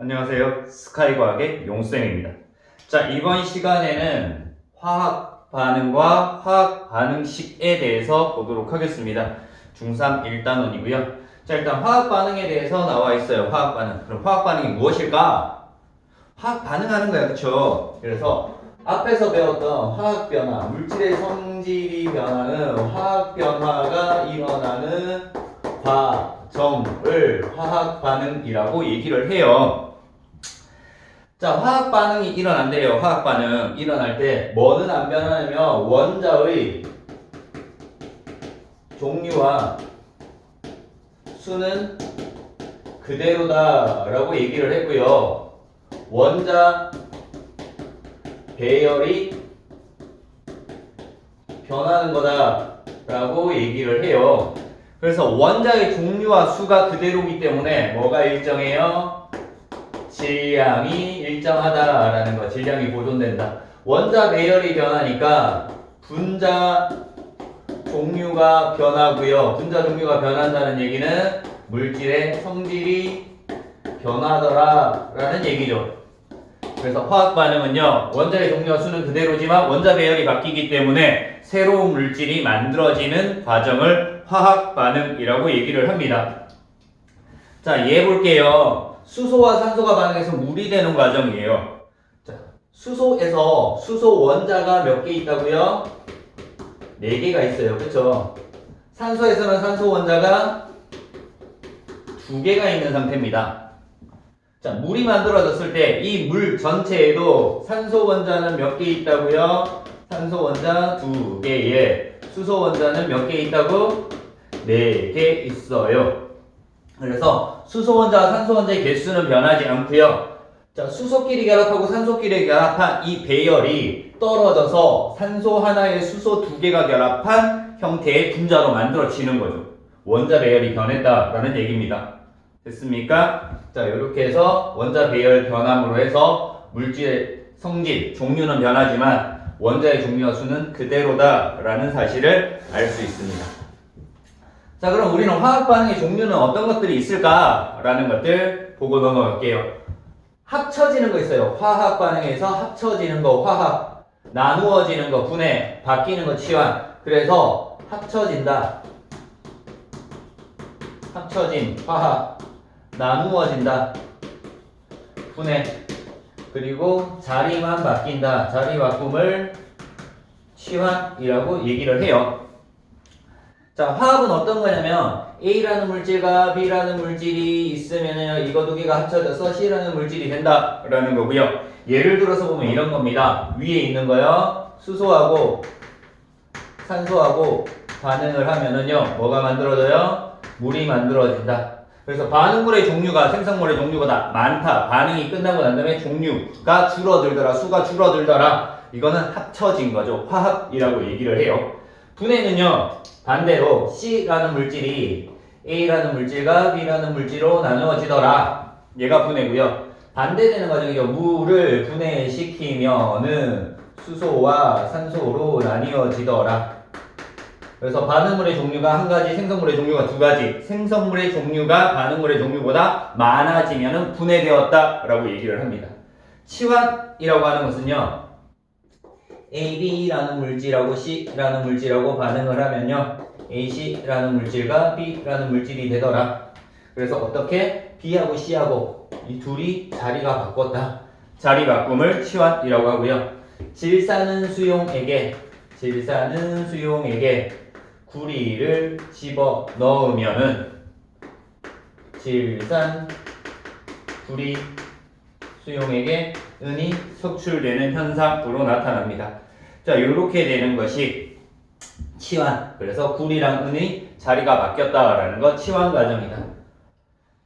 안녕하세요. 스카이과학의 용쌤입니다. 자, 이번 시간에는 화학 반응과 화학 반응식에 대해서 보도록 하겠습니다. 중3 1단원이고요. 자, 일단 화학 반응에 대해서 나와 있어요. 화학 반응. 그럼 화학 반응이 무엇일까? 화학 반응하는 거야, 그쵸? 그래서 앞에서 배웠던 화학 변화, 물질의 성질이 변하는 화학 변화가 일어나는 과정을 화학 반응이라고 얘기를 해요. 자, 화학 반응이 일어난대요. 화학 반응 일어날 때 뭐는 안 변하냐면 원자의 종류와 수는 그대로다라고 얘기를 했고요. 원자 배열이 변하는 거다라고 얘기를 해요. 그래서 원자의 종류와 수가 그대로기 때문에 뭐가 일정해요? 질량이 일정하다라는 거, 질량이 보존된다. 원자 배열이 변하니까 분자 종류가 변하고요. 분자 종류가 변한다는 얘기는 물질의 성질이 변하더라라는 얘기죠. 그래서 화학 반응은요, 원자의 종류와 수는 그대로지만 원자 배열이 바뀌기 때문에 새로운 물질이 만들어지는 과정을 화학 반응이라고 얘기를 합니다. 자, 얘 볼게요. 수소와 산소가 반응해서 물이 되는 과정이에요. 자, 수소에서 수소 원자가 몇 개 있다고요? 4개가 있어요. 그쵸? 산소에서는 산소 원자가 2개가 있는 상태입니다. 자, 물이 만들어졌을 때 이 물 전체에도 산소 원자는 몇 개 있다고요? 산소 원자 2개에 수소 원자는 몇 개 있다고? 4개 있어요. 그래서 수소 원자와 산소 원자의 개수는 변하지 않고요. 자, 수소끼리 결합하고 산소끼리 결합한 이 배열이 떨어져서 산소 하나에 수소 두 개가 결합한 형태의 분자로 만들어지는 거죠. 원자 배열이 변했다라는 얘기입니다. 됐습니까? 자, 이렇게 해서 원자 배열 변함으로 해서 물질의 성질, 종류는 변하지만 원자의 종류와 수는 그대로다라는 사실을 알 수 있습니다. 자, 그럼 우리는 화학 반응의 종류는 어떤 것들이 있을까라는 것들 보고 넘어갈게요. 합쳐지는 거 있어요. 화학 반응에서 합쳐지는 거 화학, 나누어지는 거 분해, 바뀌는 거 치환. 그래서 합쳐진다. 합쳐진 화학, 나누어진다. 분해. 그리고 자리만 바뀐다. 자리 바꿈을 치환이라고 얘기를 해요. 자, 화합은 어떤 거냐면 A라는 물질과 B라는 물질이 있으면 이거 두 개가 합쳐져서 C라는 물질이 된다라는 거고요. 예를 들어서 보면 이런 겁니다. 위에 있는 거요. 수소하고 산소하고 반응을 하면은요. 뭐가 만들어져요? 물이 만들어진다. 그래서 반응물의 종류가 생성물의 종류보다 많다. 반응이 끝나고 난 다음에 종류가 줄어들더라. 수가 줄어들더라. 이거는 합쳐진 거죠. 화합이라고 얘기를 해요. 분해는요. 반대로 C라는 물질이 A라는 물질과 B라는 물질로 나누어지더라. 얘가 분해고요. 반대되는 과정이죠. 물을 분해시키면은 수소와 산소로 나뉘어지더라. 그래서 반응물의 종류가 한 가지, 생성물의 종류가 두 가지. 생성물의 종류가 반응물의 종류보다 많아지면은 분해되었다 라고 얘기를 합니다. 치환이라고 하는 것은요. AB라는 물질하고 C라는 물질하고 반응을 하면요. AC라는 물질과 B라는 물질이 되더라. 그래서 어떻게 B하고 C하고 이 둘이 자리가 바꿨다. 자리 바꿈을 치환이라고 하고요. 질산은 수용액에 질산은 수용액에 구리를 집어 넣으면은 질산 구리 수용액에 은이 석출되는 현상으로 나타납니다. 자, 이렇게 되는 것이 치환. 그래서 구리랑 은의 자리가 바뀌었다라는 거 치환 과정이다.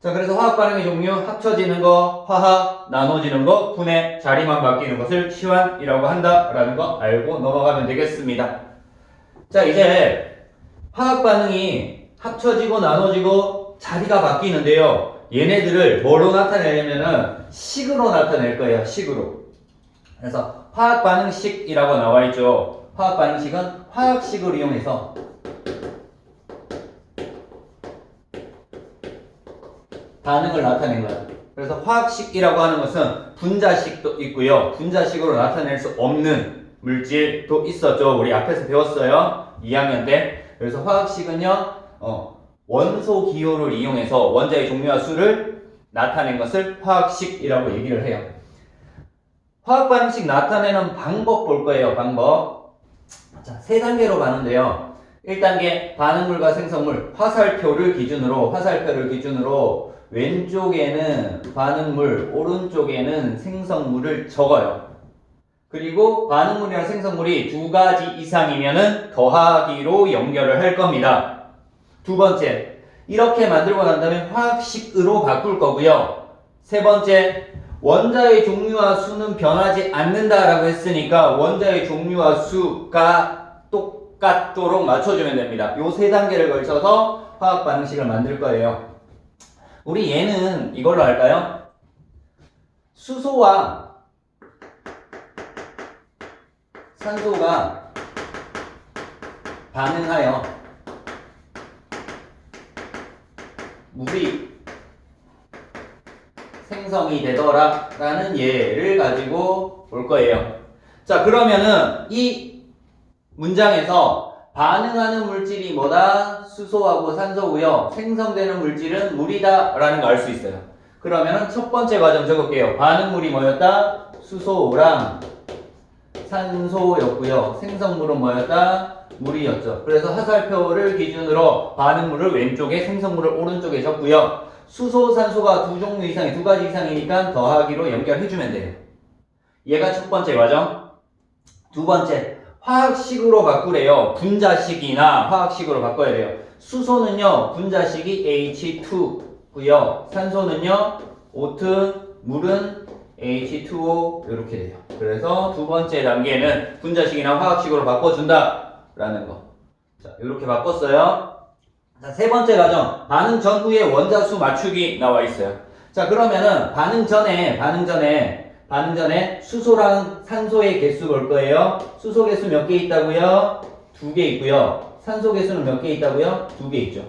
자, 그래서 화학 반응의 종류, 합쳐지는 거, 화학, 나눠지는 거, 분해, 자리만 바뀌는 것을 치환이라고 한다라는 거 알고 넘어가면 되겠습니다. 자, 이제 화학 반응이 합쳐지고 나눠지고 자리가 바뀌는데요. 얘네들을 뭐로 나타내냐면은 식으로 나타낼 거예요. 식으로. 그래서 화학 반응식이라고 나와 있죠. 화학 반응식은 화학식을 이용해서 반응을 나타낸 거야. 그래서 화학식이라고 하는 것은 분자식도 있고요. 분자식으로 나타낼 수 없는 물질도 있었죠. 우리 앞에서 배웠어요. 2학년 때. 그래서 화학식은요, 어, 원소 기호를 이용해서 원자의 종류와 수를 나타낸 것을 화학식이라고 얘기를 해요. 화학 반응식 나타내는 방법 볼 거예요. 방법. 자, 세 단계로 가는데요. 1단계 반응물과 생성물 화살표를 기준으로 화살표를 기준으로 왼쪽에는 반응물, 오른쪽에는 생성물을 적어요. 그리고 반응물이랑 생성물이 두 가지 이상이면은 더하기로 연결을 할 겁니다. 두 번째, 이렇게 만들고 난 다음에 화학식으로 바꿀 거고요. 세 번째, 원자의 종류와 수는 변하지 않는다라고 했으니까 원자의 종류와 수가 똑같도록 맞춰주면 됩니다. 요 세 단계를 걸쳐서 화학 반응식을 만들 거예요. 우리 얘는 이걸로 할까요? 수소와 산소가 반응하여 물이 생성이 되더라 라는 예를 가지고 볼 거예요. 자 그러면은 이 문장에서 반응하는 물질이 뭐다? 수소하고 산소고요. 생성되는 물질은 물이다 라는 거알수 있어요. 그러면은 첫 번째 과정 적을게요. 반응물이 뭐였다? 수소랑 산소였고요. 생성물은 뭐였다? 물이었죠. 그래서 화살표를 기준으로 반응물을 왼쪽에 생성물을 오른쪽에 적고요. 수소, 산소가 두 종류 이상이 두 가지 이상이니까 더하기로 연결해주면 돼요. 얘가 첫 번째 과정. 두 번째 화학식으로 바꾸래요. 분자식이나 화학식으로 바꿔야 돼요. 수소는요 분자식이 H2고요. 산소는요 O2, 물은 H2O 이렇게 돼요. 그래서 두 번째 단계는 분자식이나 화학식으로 바꿔준다 라는 거. 자 이렇게 바꿨어요. 자, 세 번째 과정. 반응 전후에 원자수 맞추기 나와 있어요. 자, 그러면은 반응 전에, 반응 전에, 반응 전에 수소랑 산소의 개수 볼 거예요. 수소 개수 몇 개 있다고요? 두 개 있고요. 산소 개수는 몇 개 있다고요? 두 개 있죠.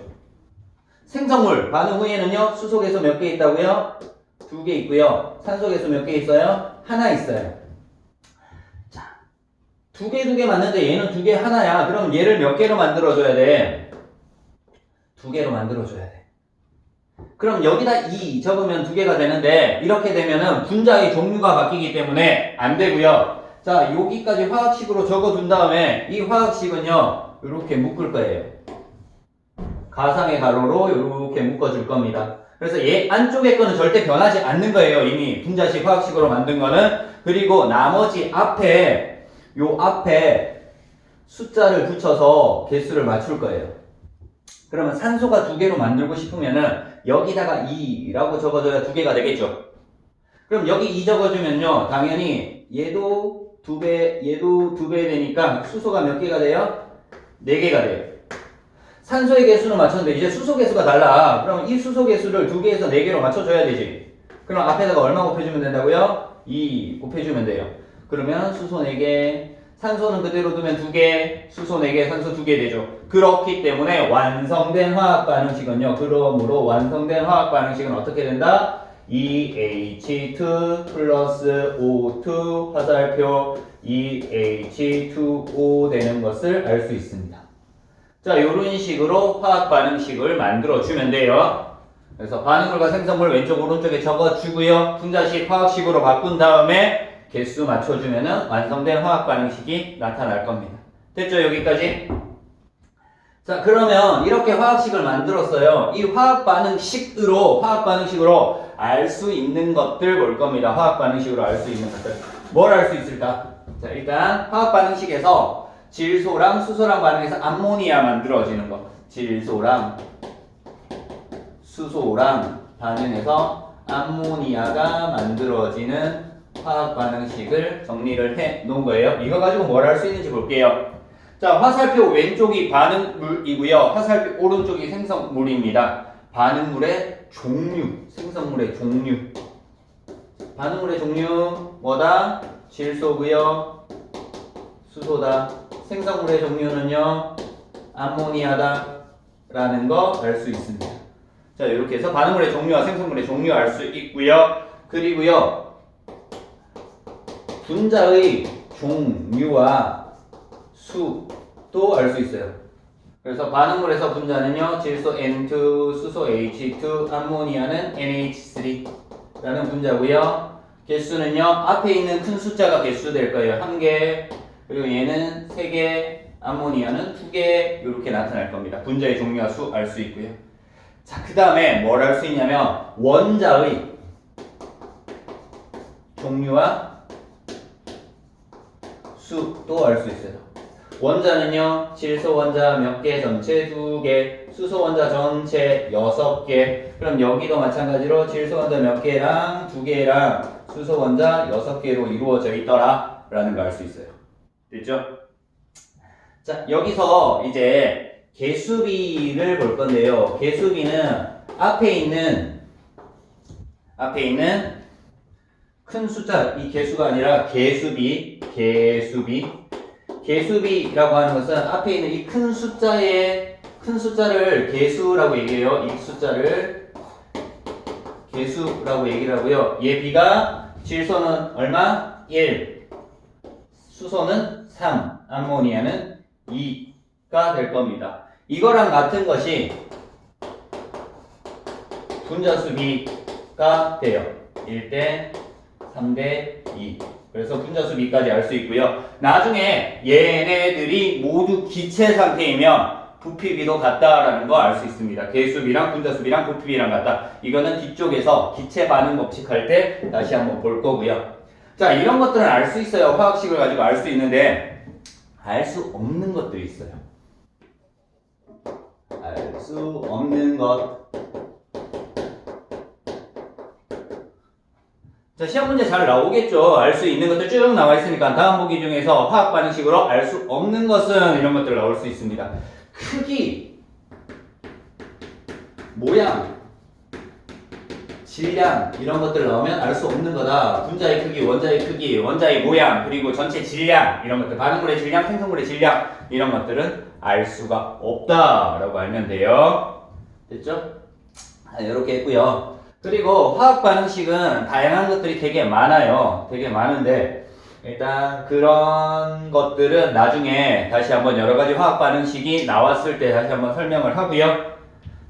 생성물, 반응 후에는요, 수소 개수 몇 개 있다고요? 두 개 있고요. 산소 개수 몇 개 있어요? 하나 있어요. 자, 두 개, 두 개 맞는데 얘는 두 개 하나야. 그럼 얘를 몇 개로 만들어줘야 돼? 두 개로 만들어줘야 돼. 그럼 여기다 2 적으면 두 개가 되는데 이렇게 되면은 분자의 종류가 바뀌기 때문에 안 되고요. 자 여기까지 화학식으로 적어둔 다음에 이 화학식은요 이렇게 묶을 거예요. 가상의 가로로 이렇게 묶어줄 겁니다. 그래서 얘 안쪽에 거는 절대 변하지 않는 거예요. 이미 분자식 화학식으로 만든 거는 그리고 나머지 앞에 요 앞에 숫자를 붙여서 개수를 맞출 거예요. 그러면 산소가 두 개로 만들고 싶으면은 여기다가 2라고 적어줘야 두 개가 되겠죠. 그럼 여기 2 적어주면요. 당연히 얘도 두 배, 얘도 두 배 되니까 수소가 몇 개가 돼요? 네 개가 돼요. 산소의 개수는 맞췄는데 이제 수소 개수가 달라. 그럼 이 수소 개수를 두 개에서 네 개로 맞춰줘야 되지. 그럼 앞에다가 얼마 곱해주면 된다고요? 2 곱해주면 돼요. 그러면 수소 4개, 산소는 그대로 두면 2개, 수소 4개, 산소 2개 되죠. 그렇기 때문에 완성된 화학 반응식은요. 그러므로 완성된 화학 반응식은 어떻게 된다? 2H2 플러스 O2 화살표 2H2O 되는 것을 알 수 있습니다. 자, 이런 식으로 화학 반응식을 만들어 주면 돼요. 그래서 반응물과 생성물 왼쪽 오른쪽에 적어주고요. 분자식 화학식으로 바꾼 다음에 개수 맞춰주면은 완성된 화학 반응식이 나타날 겁니다. 됐죠? 여기까지? 자, 그러면 이렇게 화학식을 만들었어요. 이 화학 반응식으로, 화학 반응식으로 알 수 있는 것들 볼 겁니다. 화학 반응식으로 알 수 있는 것들. 뭘 알 수 있을까? 자, 일단 화학 반응식에서 질소랑 수소랑 반응해서 암모니아 만들어지는 거. 질소랑 수소랑 반응해서 암모니아가 만들어지는 화학 반응식을 정리를 해 놓은 거예요. 이거 가지고 뭘 할 수 있는지 볼게요. 자, 화살표 왼쪽이 반응물이고요. 화살표 오른쪽이 생성물입니다. 반응물의 종류, 생성물의 종류. 반응물의 종류 뭐다? 질소고요. 수소다. 생성물의 종류는요. 암모니아다. 라는 거 알 수 있습니다. 자, 이렇게 해서 반응물의 종류와 생성물의 종류 알 수 있고요. 그리고요. 분자의 종류와 수도 알 수 있어요. 그래서 반응물에서 분자는요, 질소 N2, 수소 H2, 암모니아는 NH3라는 분자고요. 개수는요, 앞에 있는 큰 숫자가 개수 될 거예요. 한 개, 그리고 얘는 세 개, 암모니아는 두 개, 이렇게 나타날 겁니다. 분자의 종류와 수 알 수 있고요. 자, 그 다음에 뭘 알 수 있냐면, 원자의 종류와 수도 알 수 있어요. 원자는요, 질소 원자 몇 개, 전체 두 개, 수소 원자 전체 여섯 개. 그럼 여기도 마찬가지로 질소 원자 몇 개랑 두 개랑 수소 원자 여섯 개로 이루어져 있더라. 라는 걸 알 수 있어요. 됐죠? 자, 여기서 이제 개수비를 볼 건데요. 개수비는 앞에 있는, 앞에 있는 큰 숫자, 이 개수가 아니라 개수비, 개수비. 개수비라고 하는 것은 앞에 있는 이 큰 숫자의 큰 숫자를 개수라고 얘기해요. 이 숫자를 개수라고 얘기를 하고요. 얘 비가 질소는 얼마? 1. 수소는 3. 암모니아는 2가 될 겁니다. 이거랑 같은 것이 분자수비가 돼요. 1대 3대 2. 그래서 분자수비까지 알 수 있고요. 나중에 얘네들이 모두 기체 상태이면 부피비도 같다라는 거 알 수 있습니다. 개수비랑 분자수비랑 부피비랑 같다. 이거는 뒤쪽에서 기체 반응 법칙 할 때 다시 한번 볼 거고요. 자, 이런 것들은 알 수 있어요. 화학식을 가지고 알 수 있는데 알 수 없는 것들이 있어요. 알 수 없는 것. 자, 시험 문제 잘 나오겠죠? 알 수 있는 것들 쭉 나와 있으니까 다음 보기 중에서 화학 반응식으로 알 수 없는 것은 이런 것들 나올 수 있습니다. 크기, 모양, 질량 이런 것들 나오면 알 수 없는 거다. 분자의 크기, 원자의 크기, 원자의 모양, 그리고 전체 질량 이런 것들, 반응물의 질량, 생성물의 질량 이런 것들은 알 수가 없다라고 알면 돼요. 됐죠? 아, 이렇게 했고요. 그리고 화학 반응식은 다양한 것들이 되게 많아요. 되게 많은데 일단 그런 것들은 나중에 다시 한번 여러 가지 화학 반응식이 나왔을 때 다시 한번 설명을 하고요.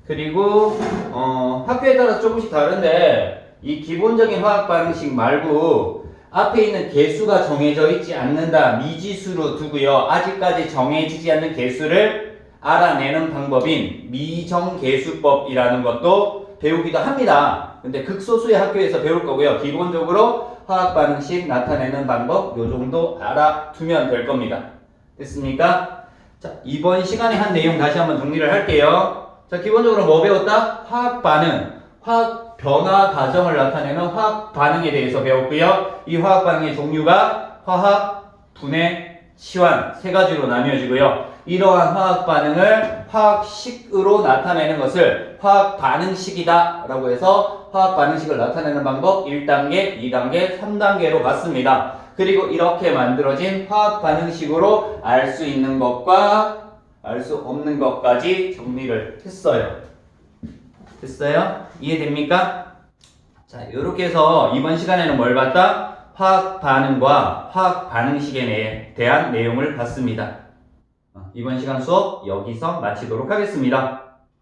그리고 어, 학교에 따라 조금씩 다른데 이 기본적인 화학 반응식 말고 앞에 있는 개수가 정해져 있지 않는다 미지수로 두고요. 아직까지 정해지지 않는 개수를 알아내는 방법인 미정개수법이라는 것도 배우기도 합니다. 근데 극소수의 학교에서 배울 거고요. 기본적으로 화학 반응식 나타내는 방법 요 정도 알아두면 될 겁니다. 됐습니까? 자, 이번 시간에 한 내용 다시 한번 정리를 할게요. 자, 기본적으로 뭐 배웠다? 화학 반응, 화학 변화 과정을 나타내는 화학 반응에 대해서 배웠고요. 이 화학 반응의 종류가 화학, 분해, 치환 세 가지로 나뉘어지고요. 이러한 화학 반응을 화학식으로 나타내는 것을 화학 반응식이다 라고 해서 화학 반응식을 나타내는 방법 1단계, 2단계, 3단계로 봤습니다. 그리고 이렇게 만들어진 화학 반응식으로 알 수 있는 것과 알 수 없는 것까지 정리를 했어요. 됐어요? 이해됩니까? 자, 이렇게 해서 이번 시간에는 뭘 봤다? 화학 반응과 화학 반응식에 대한 내용을 봤습니다. 어, 이번 시간 수업 여기서 마치도록 하겠습니다.